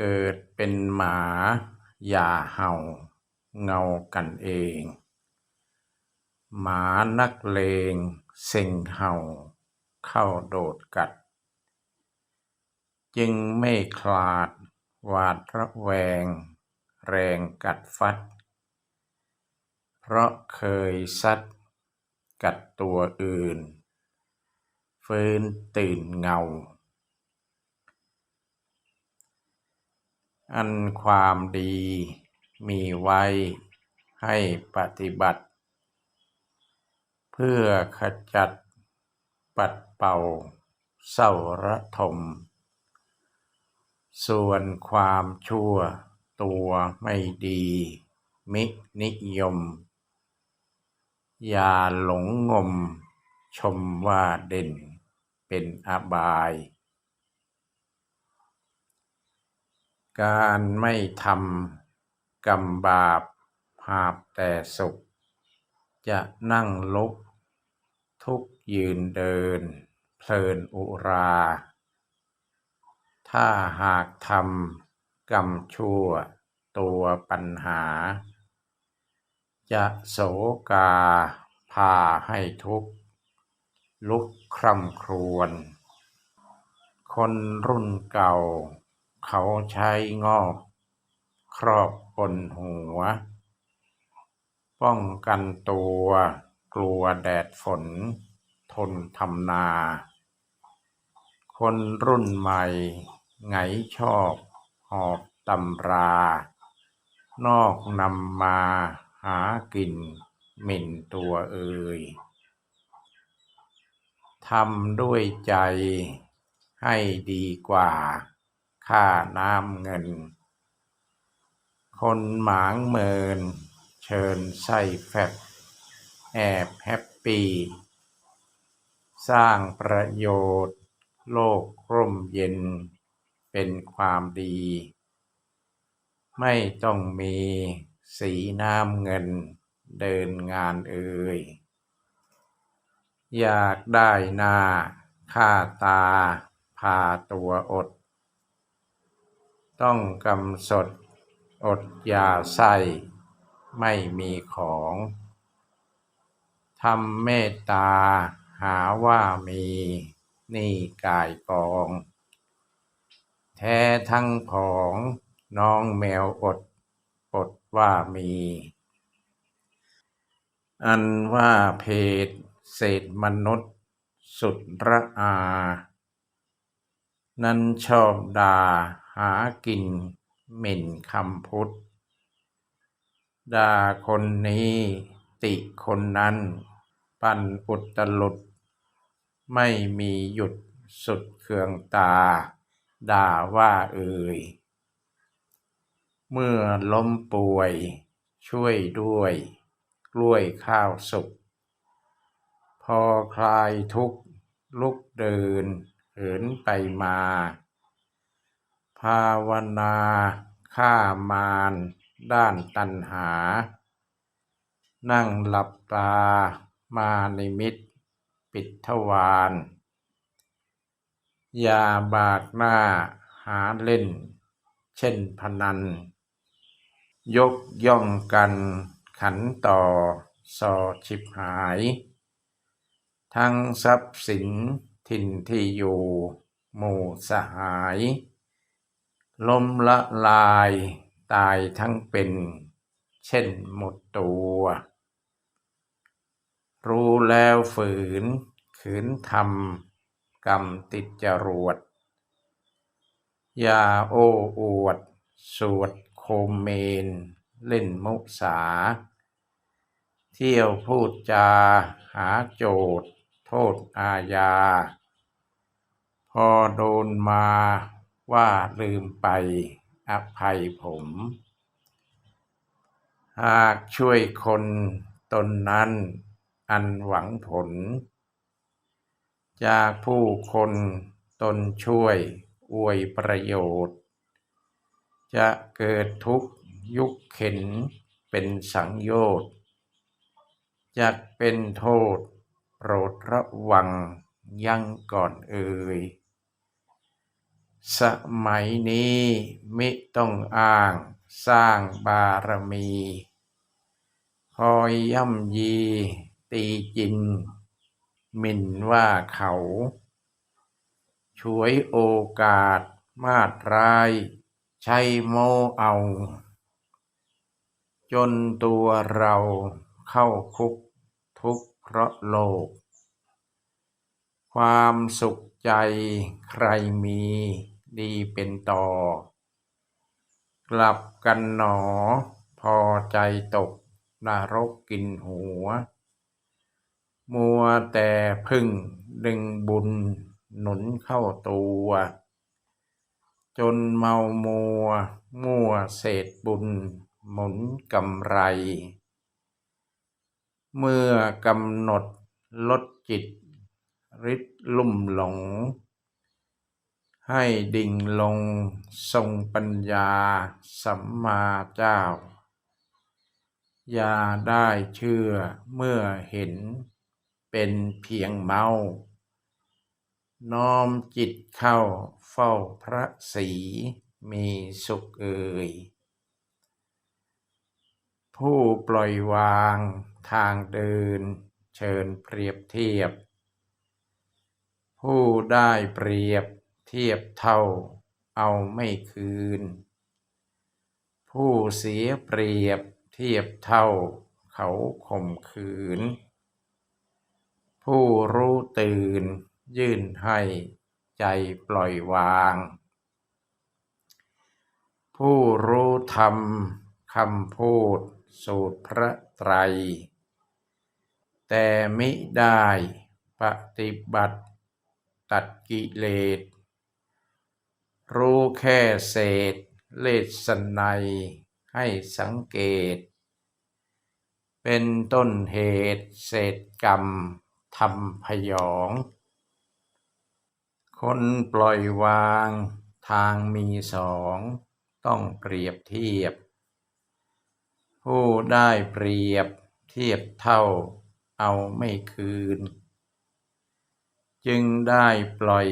เกิดเป็นหมา อย่าเห่า เงากันเอง หมานักเลงเซ็งเห่า เข้าโดดกัด จึงไม่คลาดหวาดระแวง แรงกัดฟัด เพราะเคยซัด กัดตัวอื่น ฟื้นตื่นเงา อันความดีมีไว้ให้ปฏิบัติ เพื่อขจัดปัดเป่าเศร้าระทม ส่วนความชั่วตัวไม่ดี มินิยม อย่าหลงงมชมว่าเด่นเป็นอบาย การไม่ทำกรรมบาปหาบแต่สุข จะนั่งลุก ทุกยืนเดิน เพลินอุรา ถ้าหากทำกรรมชั่วตัวปัญหา จะโศกาพาให้ทุกข์ ลุกคร่ำครวญคนรุ่นเก่า เขาใช้งอกครอบบนหัว ป้องกันตัวกลัวแดดฝน ทนทำนา คนรุ่นใหม่ ไงชอบหอบตำรา นอกนำมาหากินหมิ่นตัวเอ่ยทำด้วยใจให้ดีกว่า ค่าน้ำเงิน คนหมางเมิน เชิญไส้แฟบแอบแฮปปี้ สร้างประโยชน์ โลกร่มเย็น เป็นความดี ไม่ต้องมีสีน้ำเงินเดินงานเอ่ย อยากได้หน้าค่าตาพาตัวอด ต้องกำสดอดอยาไส้ไม่มีของทำเมตตาหาว่ามีนี้ก่ายกอง แท้ทั้งผองน้องแมวอดปดว่ามี อันว่าเพศเศษมนุษย์สุดระอา นั้นชอบด่า หากินหมิ่นคำพุทธด่าคนนี้ติคนนั้น ปั้นอุตลุด ไม่มีหยุดสุดเคืองตา ด่าว่าเอ่ย เมื่อล้มป่วย ช่วยด้วย กล้วยข้าวสุก พอคลายทุกข์ลุกเดินเหินไปมา ภาวนาฆ่ามารด้านตัณหา นั่งหลับตามานิมิต ปิดทวารอย่าบากหน้าหาเล่น เช่นพนัน ยกย่องกันขันต่อส่อฉิบหาย ทั้งทรัพย์สินถิ่นที่อยู่ หมู่สหาย ล้มละลายตายทั้งเป็น เช่นหมดตัว รู้แล้วฝืน ขืนทำกรรมติดจรวด อย่าโอ้อวด สวดโคมเมน เล่นมุสา เที่ยวพูดจา หาโจทย์ โทษอาญา พอโดนมา ว่าลืมไปอภัยผม หากช่วยคนตนนั้นอันหวังผล จากผู้คนตนช่วยอวยประโยชน์ จะเกิดทุกยุคเข็นเป็นสังโยชน์จักเป็นโทษโปรดระวังยั้งก่อนเอ่ย สมัยนี้มิต้องอ้างสร้างบารมี คอยย่ำยี ตีจินหมิ่นว่าเขา ช่วยโอกาสมาดร้ายใช้โมเอา จนตัวเราเข้าคุกทุกข์เพราะโลก ความสุข ใจใครมีดีเป็นต่อ กลับกันหนอ พอใจตกนรกกินหัว มัวแต่พึ่งดึงบุญหนุนเข้าตัว จนเมามัว มั่วเศษบุญหมุนกำไร เมื่อกำหนดลดจิต ริดลุ่มหลง ให้ดิ่งลงทรงปัญญาสัมมาเจ้าอย่าได้เชื่อเมื่อเห็นเป็นเพียงเมา น้อมจิตเข้าเฝ้าพระศีมีสุขเอ่ย ผู้ปล่อยวางทางเดินเชิญเปรียบเทียบ ผู้ได้เปรียบเทียบเท่าเอาไม่คืน ผู้เสียเปรียบเทียบเท่าเขาข่มขืน ผู้รู้ตื่นยื่นให้ใจปล่อยวาง ผู้รู้ธรรมคำพูดสูตรพระไตร แต่มิได้ปฏิบัติ ตัดกิเลส รู้แค่เศษ เลสนัยให้สังเกต เป็นต้นเหตุเศษกรรมทำพยอง คนปล่อยวางทางมีสองต้องเปรียบเทียบ ผู้ได้เปรียบเทียบเท่าเอาไม่คืน จึงได้ปล่อย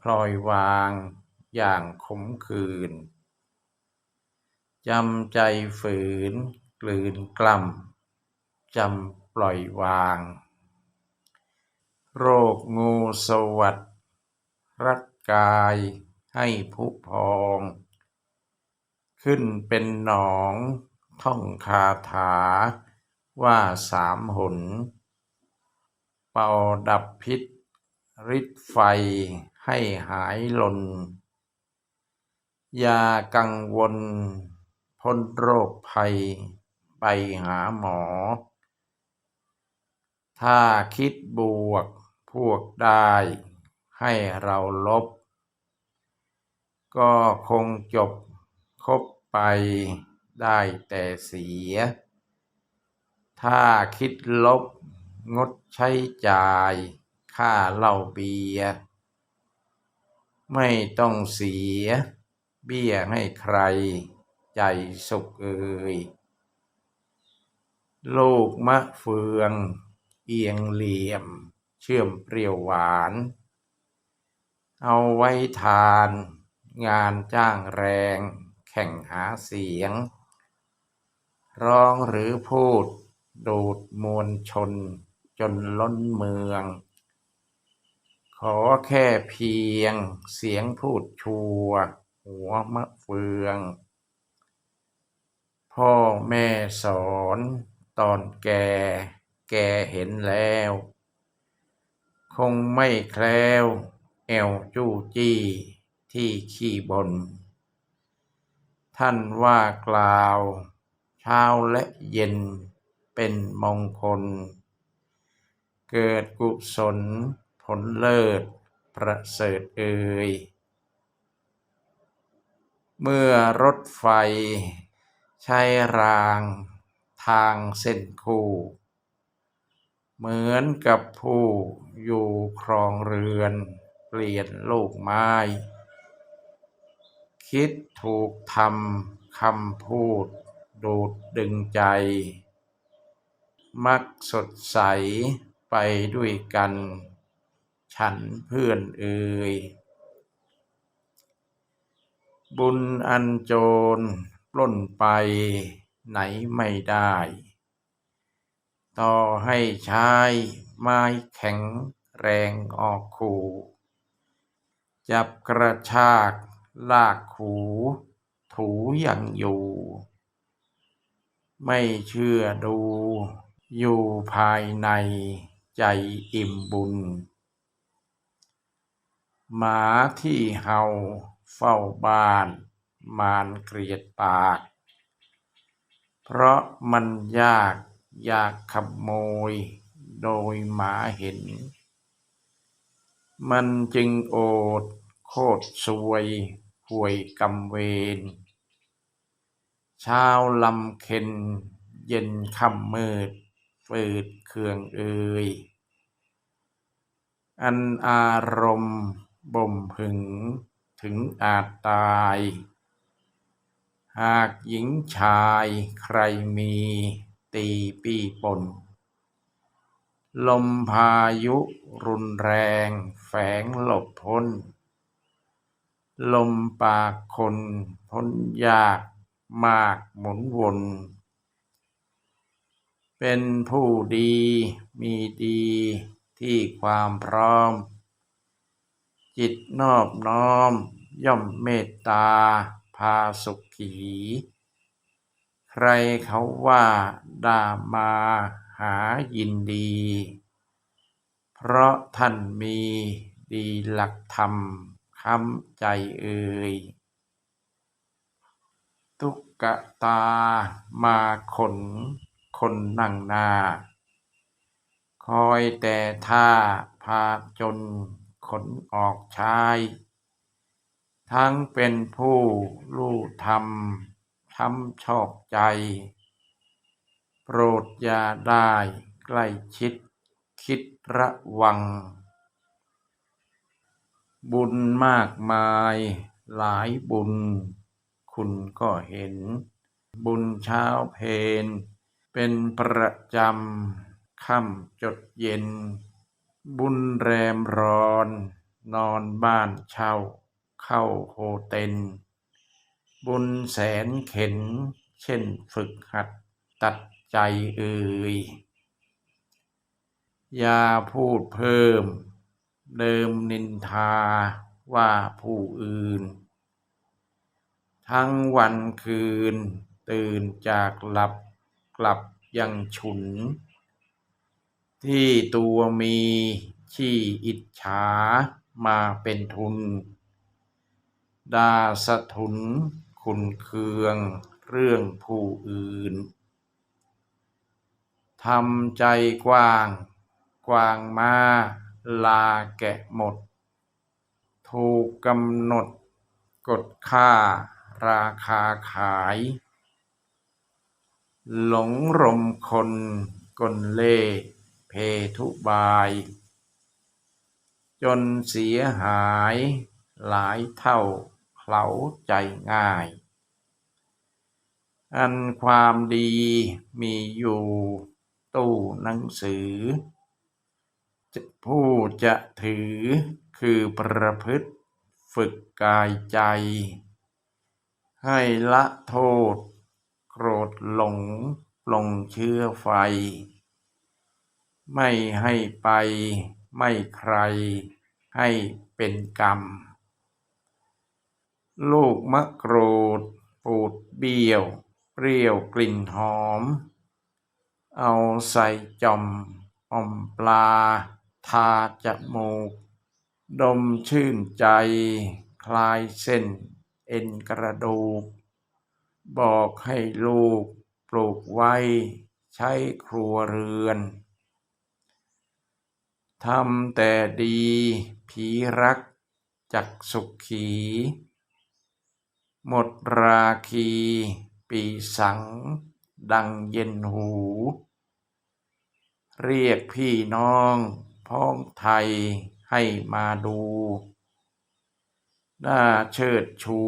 พลอยวางอย่างขมคืนจำใจฝืนกลืนกล้ำจำปล่อยวาง โรคงูสวัสดรัดกายให้ผุพอง ขึ้นเป็นหนองท่องคาถาว่าสามหน เป่าดับพิษ ฤทธิ์ไฟให้หายลนอย่ากังวล พ้นโรคภัย ไปหาหมอ ถ้าคิดบวกพวกได้ให้เราลบ ก็คงจบคบไปได้แต่เสีย ถ้าคิดลบงดใช้จ่าย ค่าเหล้าเบียร์ไม่ต้องเสีย เบี้ยให้ใคร ใจสุขเอ่ยลูกมะเฟือง เอียงเหลี่ยม เชื่อมเปรี้ยวหวาน เอาไว้ทาน งานจ้างแรง แข่งหาเสียง ร้องหรือพูด ดูดมวลชนจนล้นเมือง ขอแค่เพียงเสียงพูดชัว หัวมะเฟือง พ่อแม่สอนตอนแก แกเห็นแล้ว คงไม่แคล้วแอวจู้จี้ที่ขี้บน ท่านว่ากล่าว เช้าและเย็นเป็นมงคล เกิดกุศล ผลเลิศ ประเสริฐเอ่ยเมื่อรถไฟ ใช้รางทางเส้นคู่ เหมือนกับผู้อยู่ครองเรือน เปลี่ยนลูกไม้ คิดถูกทำคำพูด ดูดดึงใจ มักสดใสไปด้วยกัน ฉันเพื่อนเอ่ยบุญอันโจรปล้นไปไหนไม่ได้ ต่อให้ใช้ไม้แข็งแรงออกขู่ จับกระชากลากขูถูยังอยู่ ไม่เชื่อดูอยู่ภายในใจอิ่มบุญ หมาที่เห่าเฝ้าบ้าน มารเกลียดปาก เพราะมันยากอยากขโมย โดยหมาเห็น มันจึงโอดโคตรซวยห่วยกำเวรเช้าลำเค็น เย็นค่ำมืดฝืดเคืองเอ่ยอันอารมณ์ บ่มผึงถึงอาจตาย หากหญิงชายใครมีตีปีปน ลมพายุรุนแรงแฝงหลบพ้น ลมปากคนพ้นยากมากหมุนวนเป็นผู้ดีมีดีที่ความพร้อม จิตนอบน้อม ย่อมเมตตา พาสุขี ใครเขาว่าด่ามาหายินดี เพราะท่านมีดีหลักธรรมคำใจเอ่ยตุกกะตามาขน คนนั่งนา คอยแต่ท่าพาจน ขนออกชาย ทั้งเป็นผู้รู้ธรรมทำชอบใจ โปรดอย่าได้ใกล้ชิดคิดระวัง บุญมากมายหลายบุญ คุณก็เห็น บุญเช้าเพนเป็นประจำค่ำจดเย็น บุญแรมร้อน นอนบ้านเช่า เข้าโฮเต็น บุญแสนเข็น เช่นฝึกหัดตัดใจเอ่ยอย่าพูดเพิ่ม เดิมนินทาว่าผู้อื่น ทั้งวันคืน ตื่นจากหลับกลับยังฉุน ที่ตัวมีขี้อิจฉามาเป็นทุนดาสทุนขุนเคืองเรื่องผู้อื่นทำใจกว้าง กว้างมาลาแกะหมด ถูกกำหนดกฎค่าราคาขาย หลงรมคนกลเล่ เพทุบาย จนเสียหายหลายเท่าเขาใจง่าย อันความดีมีอยู่ตู้หนังสือ ผู้จะถือคือประพฤติฝึกกายใจ ให้ละโทษ โกรธหลงปลงเชื้อไฟ ไม่ให้ไป ไม่ใคร ให้เป็นกรรม ลูกมะกรูด ปูดเบี้ยว เปรี้ยวกลิ่นหอม เอาใส่จอมอ่อมปลา ทาจมูก ดมชื่นใจ คลายเส้น เอ็นกระดูก บอกให้ลูกปลูกไว้ ใช้ครัวเรือน ทำแต่ดี ผีรัก จักสุขขี หมดราคี ปีสัง ดังเย็นหู เรียกพี่น้องพ้องไทยให้มาดูน่าเชิดชู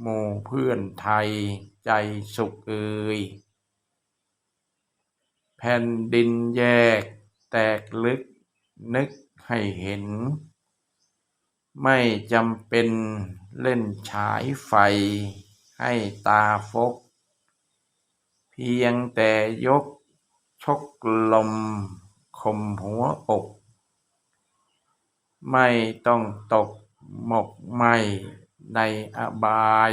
หมู่เพื่อนไทยใจสุขเอ่ยแผ่นดินแยกแตกลึก นึกให้เห็น ไม่จำเป็นเล่นฉายไฟให้ตาฟก เพียงแต่ยกชกลมคมหัวอก ไม่ต้องตกหมกไหมในอบาย